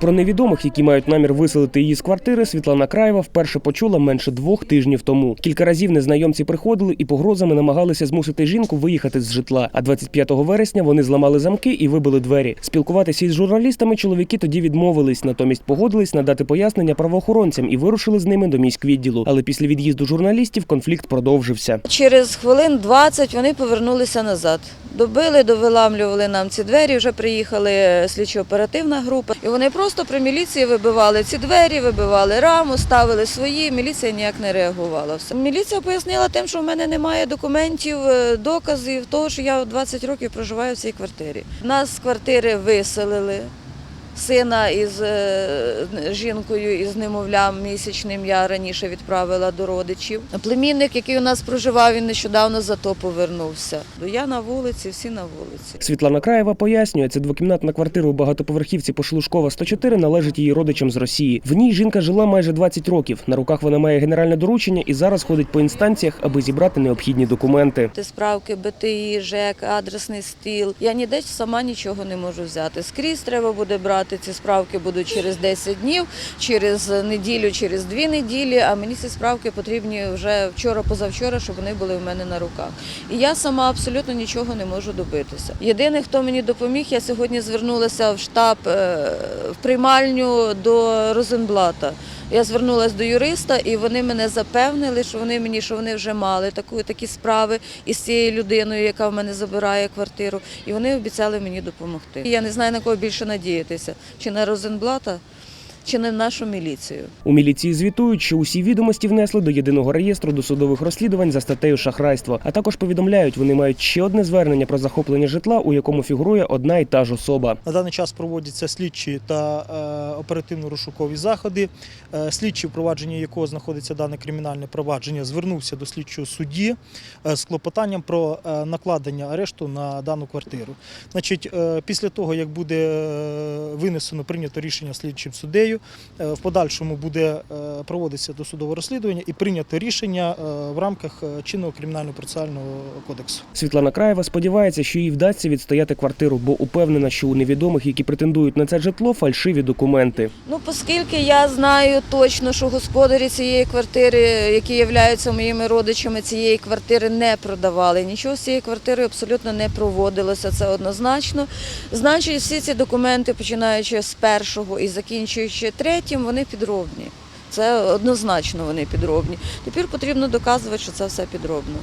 Про невідомих, які мають намір виселити її з квартири, Світлана Краєва вперше почула менше двох тижнів тому. Кілька разів незнайомці приходили і погрозами намагалися змусити жінку виїхати з житла. А 25 вересня вони зламали замки і вибили двері. Спілкуватися із журналістами чоловіки тоді відмовились, натомість погодились надати пояснення правоохоронцям і вирушили з ними до міськвідділу. Але після від'їзду журналістів конфлікт продовжився. Через хвилин 20 вони повернулися назад. Добили, довиламлювали нам ці двері. Вже приїхали слідчо-оперативна група. І вони просто при міліції вибивали ці двері, вибивали раму, ставили свої. Міліція ніяк не реагувала. Все. Міліція пояснила тим, що в мене немає документів, е, доказів того, що я 20 років проживаю в цій квартирі. Нас з квартири виселили. Сина із е, жінкою із немовлям місячним я раніше відправила до родичів. Племінник, який у нас проживав, він нещодавно зато повернувся. Я на вулиці, всі на вулиці. Світлана Краєва пояснює, це двокімнатна квартира у багатоповерхівці по Шелушкова 104 належить її родичам з Росії. В ній жінка жила майже 20 років. На руках вона має генеральне доручення і зараз ходить по інстанціях, аби зібрати необхідні документи. Ті справки БТІ, ЖЕК, адресний стіл. Я ніде сама нічого не можу взяти. Скрізь треба буде брати. Ці справки будуть через 10 днів, через неділю, через дві неділі. А мені ці справки потрібні вже вчора, позавчора, щоб вони були в мене на руках. І я сама абсолютно нічого не можу добитися. Єдиний, хто мені допоміг, я сьогодні звернулася в штаб е, в приймальню до Розенблата. Я звернулася до юриста, і вони мене запевнили, що вони мені, що вони вже мали таку, такі справи із цією людиною, яка в мене забирає квартиру, і вони обіцяли мені допомогти. Я не знаю на кого більше надіятися, чи на Розенблата, чи на нашу міліцію. У міліції звітують, що усі відомості внесли до єдиного реєстру досудових розслідувань за статтею шахрайство. А також повідомляють, вони мають ще одне звернення про захоплення житла, у якому фігурує одна і та ж особа. На даний час проводяться слідчі та е, оперативно-розшукові заходи. Е, слідчий, в якого знаходиться дане кримінальне провадження, звернувся до слідчого судді е, з клопотанням про е, накладення арешту на дану квартиру. Значить, е, після того, як буде е, винесено прийнято рішення слідчим суддею, е, в подальшому буде е, проводитися досудове розслідування і прийнято рішення е, в рамках чинного кримінального процесуального кодексу. Світлана Краєва сподівається, що їй вдасться відстояти квартиру, бо упевнена, що у невідомих, які претендують на це житло, фальшиві документи. Ну, оскільки я знаю точно, що господарі цієї квартири, які являються моїми родичами, цієї квартири не продавали. Нічого з цієї квартири абсолютно не проводилося. Це однозначно. Значить, всі ці документи, починаючи з першого і закінчуючи третім, вони підробні. Це однозначно вони підробні. Тепер потрібно доказувати, що це все підробно.